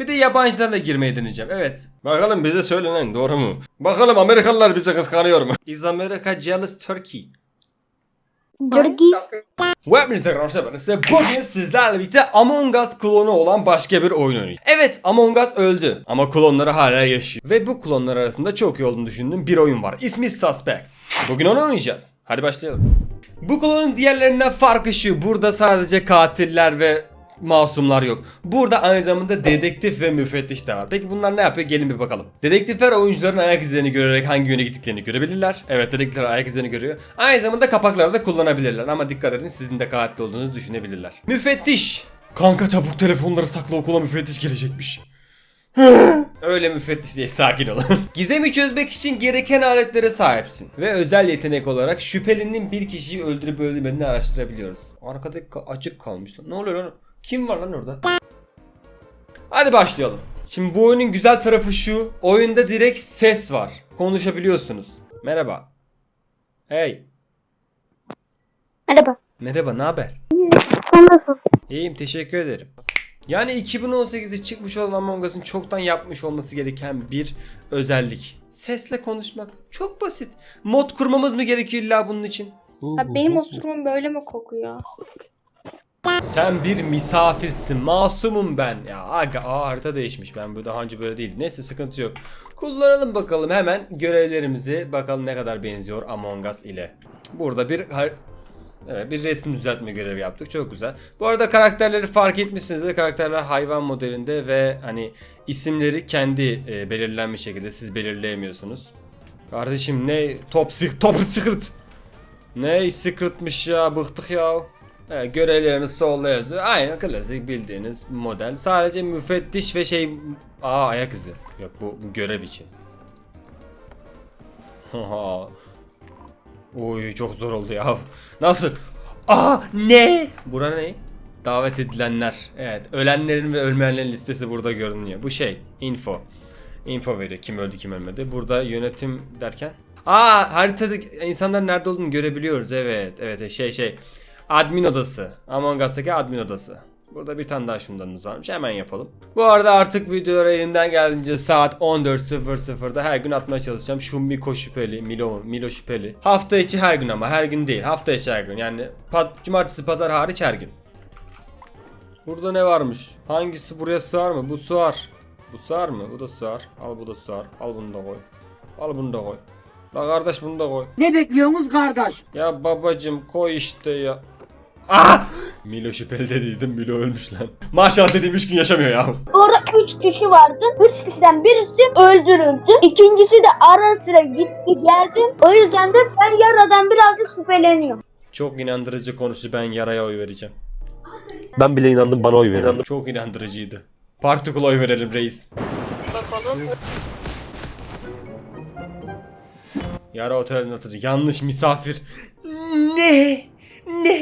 Bir de yabancılarla girmeyi deneyeceğim. Evet. Bakalım bize söylenen doğru mu? Bakalım Amerikalılar bizi kıskanıyor mu? Is America jealous Turkey? Jorgi. Web Instagram ise bugün sizlerle birlikte Among Us klonu olan başka bir oyun oynayacağız. Evet Among Us öldü ama klonları hala yaşıyor. Ve bu klonlar arasında çok iyi olduğunu düşündüğüm bir oyun var. İsmi Suspects. Bugün onu oynayacağız. Hadi başlayalım. Bu klonun diğerlerinden farkı şu. Burada sadece katiller ve masumlar yok. Burada aynı zamanda dedektif ve müfettiş de var. Peki bunlar ne yapıyor? Gelin bir bakalım. Dedektifler oyuncuların ayak izlerini görerek hangi yöne gittiklerini görebilirler. Evet dedektifler ayak izlerini görüyor. Aynı zamanda kapakları da kullanabilirler ama dikkat edin sizin de katil olduğunuzu düşünebilirler. Müfettiş. Kanka çabuk telefonları sakla okula müfettiş gelecekmiş. Öyle müfettiş değil sakin olun. Gizemi çözmek için gereken aletlere sahipsin. Ve özel yetenek olarak şüphelinin bir kişiyi öldürüp öldürmediğini araştırabiliyoruz. Arkadaki ka- açık kalmış. Ne oluyor lan? Kim var lan orada? Hadi başlayalım. Şimdi bu oyunun güzel tarafı şu. Oyunda direkt ses var. Konuşabiliyorsunuz. Merhaba. Hey. Merhaba. Merhaba, ne haber? Sen nasılsın? İyiyim teşekkür ederim. Yani 2018'de çıkmış olan Among Us'ın çoktan yapmış olması gereken bir özellik. Sesle konuşmak. Çok basit. Mod kurmamız mı gerekiyor illa bunun için? Abi benim osurumum böyle mi kokuyor? Sen bir misafirsin. Masumum ben. Ya aga aa, harita değişmiş. Ben bu daha önce böyle değildi. Neyse sıkıntı yok. Kullanalım bakalım hemen görevlerimizi. Bakalım ne kadar benziyor Among Us ile. Burada bir Evet bir resim düzeltme görevi yaptık. Çok güzel. Bu arada karakterleri fark etmişsinizdir. Karakterler hayvan modelinde ve hani isimleri kendi e, belirlenmiş şekilde siz belirleyemiyorsunuz. Kardeşim ne top sık top sıkırt. Ne sıkırtmış ya bıktık ya. Evet, görevlerimiz solda yazıyor. Aynı klasik bildiğiniz model. Sadece müfettiş ve şey... Aa ayak izi. Yok bu, bu görev için. Oy çok zor oldu ya. Nasıl? Aa ne? Bura ne? Davet edilenler. Evet. Ölenlerin ve ölmeyenlerin listesi burada görünüyor. Bu şey. Info. Info veriyor. Kim öldü kim ölmedi. Burada yönetim derken. Aa haritada insanlar nerede olduğunu görebiliyoruz. Evet. Evet şey şey. Admin odası. Among Us'taki admin odası. Burada bir tane daha şundan varmış. Hemen yapalım. Bu arada artık videoları elimden geldiğince saat 14.00'da her gün atmaya çalışacağım. Şu Miko şüpheli, Milo, Milo şüpheli. Hafta içi her gün ama her gün değil. Hafta içi her gün. Yani cumartesi pazar hariç her gün. Burada ne varmış? Hangisi buraya sığar mı? Bu sığar. Bu sığar mı? Bu da sığar. Al bu da sığar. Al bunu da koy. Al bunu da koy. La kardeş bunu da koy. Ne bekliyorsunuz kardeş? Ya babacım koy işte ya. Ah! Milo şüpheli dediydim Milo ölmüş lan. Maşallah dediğim 3 gün yaşamıyor ya. Orada 3 kişi vardı. 3 kişiden birisi öldürüldü. İkincisi de ara sıra gitti geldi. O yüzden de ben yaradan birazcık şüpheleniyorum. Çok inandırıcı konuştu ben yaraya oy vereceğim. Ben bile inandım bana oy verin. Çok inandırıcıydı. Partikula oy verelim reis. Yara otelin atıcı. Yanlış misafir.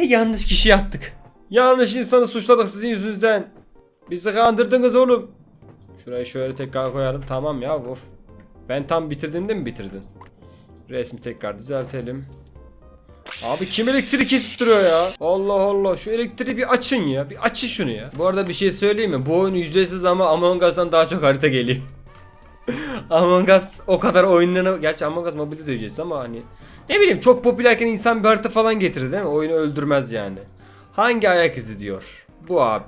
Yanlış kişi yattık. Yanlış insanı suçladık sizin yüzünüzden. Bizi kandırdınız oğlum. Şurayı şöyle tekrar koyalım. Tamam ya of. Ben tam bitirdim de mi bitirdin? Resmi tekrar düzeltelim. Abi kim elektrik duruyor ya? Allah Allah şu elektriği bir açın ya. Bir açın şunu ya. Bu arada bir şey söyleyeyim mi? Bu oyun ücretsiz ama Among Us'tan daha çok harita geliyor. Among Us o kadar oyunlarına... Gerçi Among Us mobilde de ücretsiz ama hani... Ne bileyim çok popülerken insan bir harita falan getirir değil mi? Oyunu öldürmez yani. Hangi ayak izi diyor? Bu abi.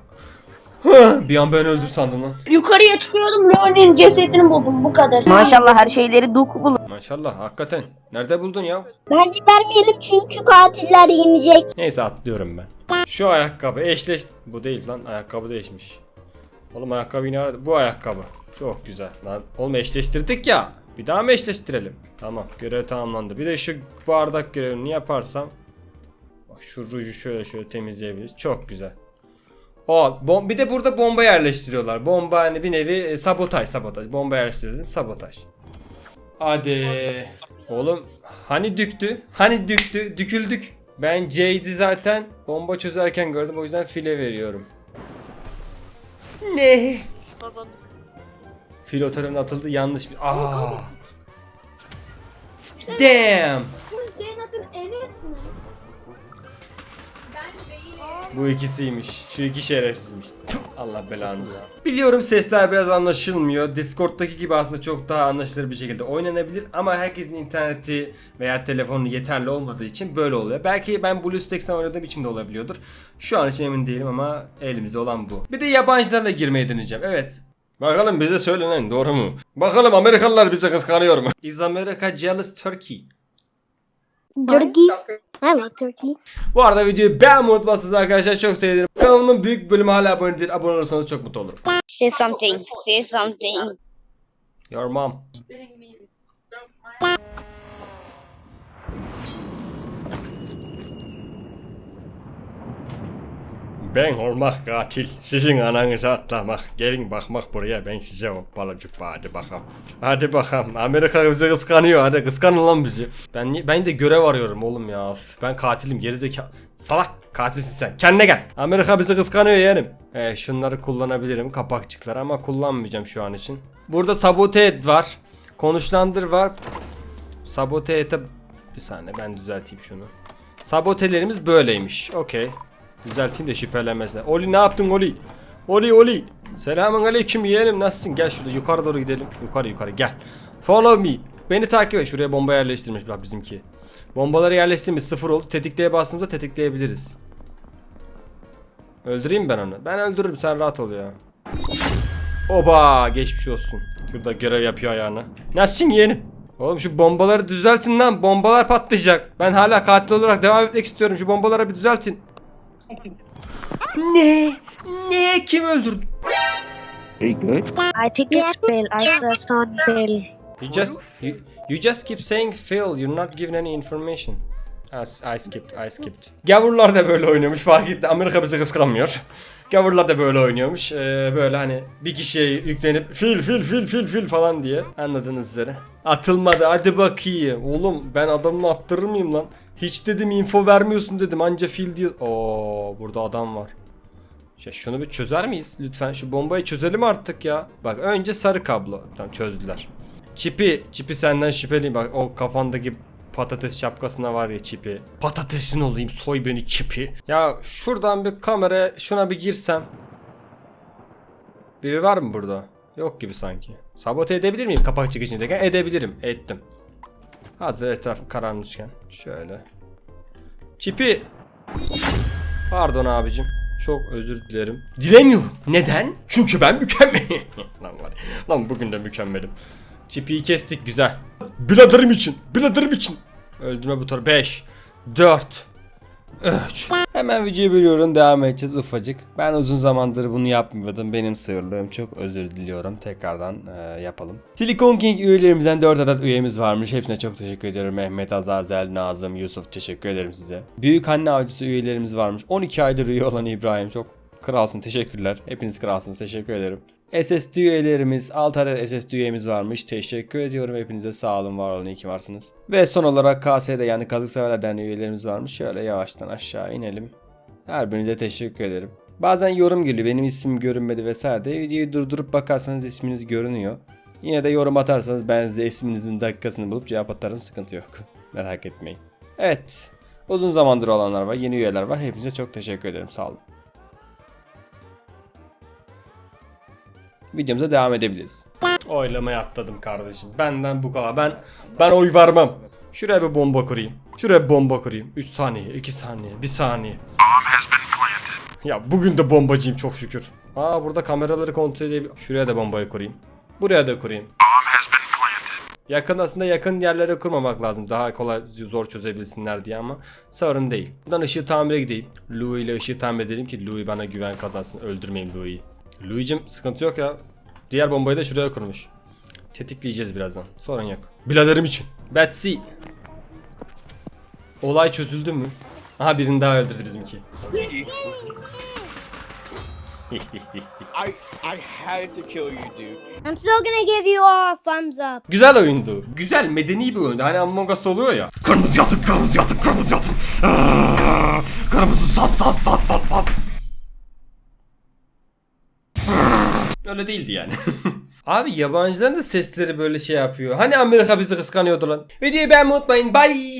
Hıh, bir an ben öldüm sandım lan. Yukarıya çıkıyordum. Leon'in cesedini buldum. Bu kadar. Maşallah her şeyleri duk bulur. Maşallah hakikaten. Nerede buldun ya? Bence vermeyelim çünkü katiller yenecek. Neyse atlıyorum ben. Şu ayakkabı eşleş... Bu değil lan ayakkabı değişmiş. Oğlum ayakkabı yine. Bu ayakkabı. Çok güzel. Lan oğlum eşleştirdik ya. Bir daha mı eşleştirelim? Tamam görev tamamlandı. Bir de şu bardak görevini yaparsam. Bak şu ruju şöyle şöyle temizleyebiliriz. Çok güzel. O bom bir de burada bomba yerleştiriyorlar. Bomba hani bir nevi e, sabotaj sabotaj. Bomba yerleştiriyorum sabotaj. Hadi. Oğlum hani düktü? Hani düktü? Düküldük. Ben Jade'i zaten bomba çözerken gördüm o yüzden file veriyorum. Ne? Fil o atıldı yanlış bir... Aa. Damn. Enes mi? Bu ikisiymiş. Şu iki şerefsizmiş. Tüh, Allah belanı. Biliyorum sesler biraz anlaşılmıyor. Discord'daki gibi aslında çok daha anlaşılır bir şekilde oynanabilir ama herkesin interneti veya telefonu yeterli olmadığı için böyle oluyor. Belki ben BlueStacks'ten oynadığım için de olabiliyordur. Şu an için emin değilim ama elimizde olan bu. Bir de yabancılarla girmeyi deneyeceğim. Evet. Bakalım bize söylenen doğru mu? Bakalım Amerikalılar bize kıskanıyor mu? Is America jealous Turkey? Turkey. I Turkey. Bu arada videoyu beğenmeyi unutmazsınız arkadaşlar çok sevinirim. Kanalımın büyük bölümü hala abone değil. Abone olursanız çok mutlu olurum. Say something. Say something. Your mom. Ben olmak katil, sizin ananızı atlamak. Gelin bakmak buraya ben size o balıcık hadi bakalım. Hadi bakalım. Amerika bizi kıskanıyor hadi kıskanın lan bizi. Ben ben de görev arıyorum oğlum ya. Ben katilim gerizekalı. Salak katilsin sen. Kendine gel. Amerika bizi kıskanıyor yeğenim. E, şunları kullanabilirim kapakçıklar ama kullanmayacağım şu an için. Burada sabote et var. Konuşlandır var. Sabote ete... Bir saniye ben düzelteyim şunu. Sabotelerimiz böyleymiş. Okey. Düzelteyim de şüphelenmesinler. Oli ne yaptın Oli? Oli Oli. Selamun aleyküm yeğenim nasılsın? Gel şurada yukarı doğru gidelim. Yukarı yukarı gel. Follow me. Beni takip et. Şuraya bomba yerleştirmiş bak bizimki. Bombaları yerleştirmiş sıfır oldu. Tetikleye bastığımızda tetikleyebiliriz. Öldüreyim ben onu. Ben öldürürüm sen rahat ol ya. Oba geçmiş olsun. Şurada görev yapıyor ayağına. Nasılsın yeğenim? Oğlum şu bombaları düzeltin lan. Bombalar patlayacak. Ben hala katil olarak devam etmek istiyorum. Şu bombaları bir düzeltin. Ne? Ne? Kim öldürdü? Very good. I think it's Bill. I saw son Bill. You just you, you just keep saying Phil. You're not giving any information. I, skipped, I skipped. Gavurlar da böyle oynuyormuş fark etti. Amerika bizi kıskanmıyor. Gavurlar da böyle oynuyormuş. Ee, böyle hani bir kişiye yüklenip fil fil fil fil fil falan diye. Anladınız üzere. Atılmadı hadi bakayım. Oğlum ben adamını attırır mıyım lan? Hiç dedim info vermiyorsun dedim anca fil diyor. Oo burada adam var. Ya şunu bir çözer miyiz? Lütfen şu bombayı çözelim artık ya. Bak önce sarı kablo. Tamam çözdüler. Çipi, çipi senden şüpheliyim. Bak o kafandaki patates şapkasına var ya çipi. Patatesin olayım soy beni çipi. Ya şuradan bir kamera şuna bir girsem. Biri var mı burada? Yok gibi sanki. Sabote edebilir miyim kapak çıkışındayken? Edebilirim. Ettim. Hazır etraf karanlıkken. Şöyle. Çipi. Pardon abicim. Çok özür dilerim. Dilemiyorum. Neden? Çünkü ben mükemmelim. lan var. Lan bugün de mükemmelim. Çipiyi kestik güzel. Bladerım için. Bladerım için. Öldürme butonu 5 4 3 Hemen videoyu bölüyorum devam edeceğiz ufacık. Ben uzun zamandır bunu yapmıyordum. Benim sığırlığım çok özür diliyorum. Tekrardan e, yapalım. Silicon King üyelerimizden 4 adet üyemiz varmış. Hepsine çok teşekkür ediyorum. Mehmet, Azazel, Nazım, Yusuf teşekkür ederim size. Büyük anne avcısı üyelerimiz varmış. 12 aydır üye olan İbrahim çok kralsın teşekkürler. Hepiniz kralsınız teşekkür ederim. SSD üyelerimiz 6 adet SSD üyemiz varmış. Teşekkür ediyorum hepinize sağ olun var olun iyi ki varsınız. Ve son olarak KS'de yani Kazık Severler Derneği üyelerimiz varmış. Şöyle yavaştan aşağı inelim. Her birinize teşekkür ederim. Bazen yorum geliyor benim ismim görünmedi vesaire de videoyu durdurup bakarsanız isminiz görünüyor. Yine de yorum atarsanız ben size isminizin dakikasını bulup cevap atarım sıkıntı yok. Merak etmeyin. Evet. Uzun zamandır olanlar var yeni üyeler var hepinize çok teşekkür ederim sağ olun. Videomuza devam edebiliriz. Oylamaya atladım kardeşim. Benden bu kadar. Ben ben oy vermem. Şuraya bir bomba kurayım. Şuraya bir bomba kurayım. 3 saniye, 2 saniye, 1 saniye. Ya bugün de bombacıyım çok şükür. Aa burada kameraları kontrol edebiliyorum. Şuraya da bombayı kurayım. Buraya da kurayım. Yakın aslında yakın yerlere kurmamak lazım. Daha kolay zor çözebilsinler diye ama sorun değil. Buradan ışığı tamire gideyim. Louis ile ışığı tamir edelim ki Louis bana güven kazansın. Öldürmeyin Louis'i. Louis'cim sıkıntı yok ya. Diğer bombayı da şuraya kurmuş. Tetikleyeceğiz birazdan. Sorun yok. Biladerim için. Betsy. Olay çözüldü mü? Aha birini daha öldürdü bizimki. I I had to kill you, dude. I'm still gonna give you a thumbs up. Güzel oyundu. Güzel, medeni bir oyundu. Hani Among Us'ta oluyor ya. Kırmızı yatın, kırmızı yatın, kırmızı yatın. Aa, Kırmızı sas sas sas sas sas. Öyle değildi yani. Abi yabancıların da sesleri böyle şey yapıyor. Hani Amerika bizi kıskanıyordu lan. Videoyu beğenmeyi unutmayın. Bye.